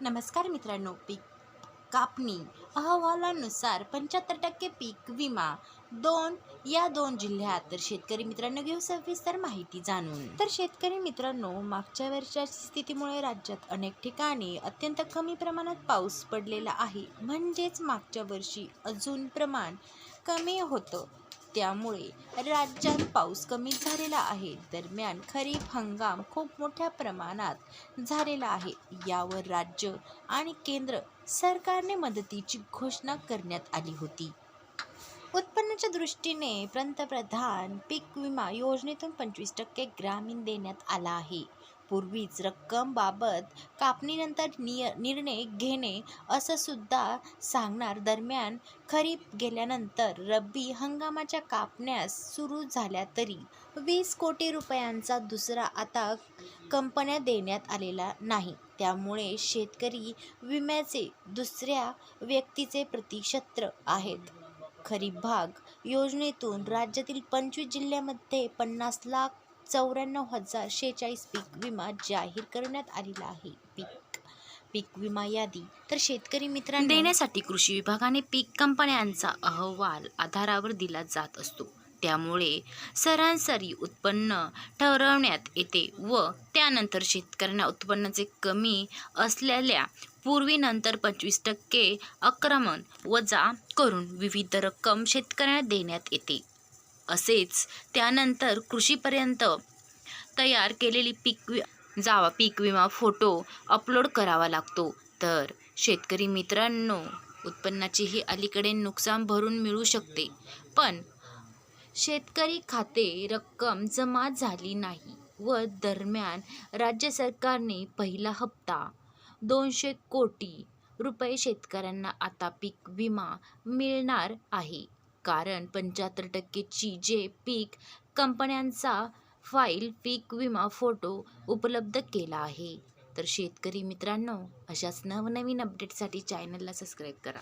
नमस्कार मित्रांनो पीक कापणी अहवालानुसार पंच्याहत्तर टक्के पीक विमा दोन या दोन जिल्ह्यात. तर शेतकरी मित्रांनो घेऊ सविस्तर माहिती जाणून. तर शेतकरी मित्रांनो मागच्या वर्षाच्या स्थितीमुळे राज्यात अनेक ठिकाणी अत्यंत कमी प्रमाणात पाऊस पडलेला आहे. म्हणजेच मागच्या वर्षी अजून प्रमाण कमी होतं. त्यामुळे राज्यात पाऊस कमी झालेला आहे. दरम्यान खरीप हंगाम खूप मोठ्या प्रमाणात झालेला आहे. यावर राज्य आणि केंद्र सरकारने मदतीची घोषणा करण्यात आली होती. उत्पन्नाच्या दृष्टीने पंतप्रधान पीक विमा योजनेतून पंचवीस टक्के ग्रामीण देण्यात आला आहे. पूर्वीच रक्कमबाबत कापणीनंतर निय निर्णय घेणे असं सुद्धा सांगणार दरम्यान खरीप गेल्यानंतर रब्बी हंगामाच्या कापण्यास सुरू झाल्या तरी वीस कोटी रुपयांचा दुसरा आता कंपन्या देण्यात आलेला नाही. त्यामुळे शेतकरी विम्याचे दुसऱ्या व्यक्तीचे प्रतिक्षत्र आहेत. खरीप भाग योजनेतून राज्यातील पंचवीस जिल्ह्यामध्ये पन्नास लाख चौऱ्याण्णव हजार शेहेचाळीस पीक विमा जाहीर करण्यात आलेला आहे. पीक पीक विमा यादी. तर शेतकरी मित्रांना देण्यासाठी कृषी विभागाने पीक कंपन्यांचा अहवाल आधारावर दिला जात असतो. त्यामुळे सरासरी उत्पन्न ठरवण्यात येते व त्यानंतर शेतकऱ्यांना उत्पन्नाचे कमी असलेल्या पूर्वीनंतर पंचवीस टक्के आक्रमण वजा करून विविध रक्कम शेतकऱ्यांना देण्यात येते. असेच त्यानंतर कृषीपर्यंत तयार केलेली पीक वि जावा पीक विमा फोटो अपलोड करावा लागतो. तर शेतकरी मित्रांनो उत्पन्नाचेही अलीकडे नुकसान भरून मिळू शकते. पण शेतकरी खाते रक्कम जमा झाली नाही व दरम्यान राज्य सरकारने पहिला हप्ता दोनशे कोटी रुपये शेतकऱ्यांना आता पीक विमा मिळणार आहे. कारण पंच्याहत्तर टक्केची जे पीक कंपन्यांचा फाईल पीक विमा फोटो उपलब्ध केला आहे. तर शेतकरी मित्रांनो अशाच नवनवीन अपडेटसाठी चॅनलला सबस्क्राईब करा.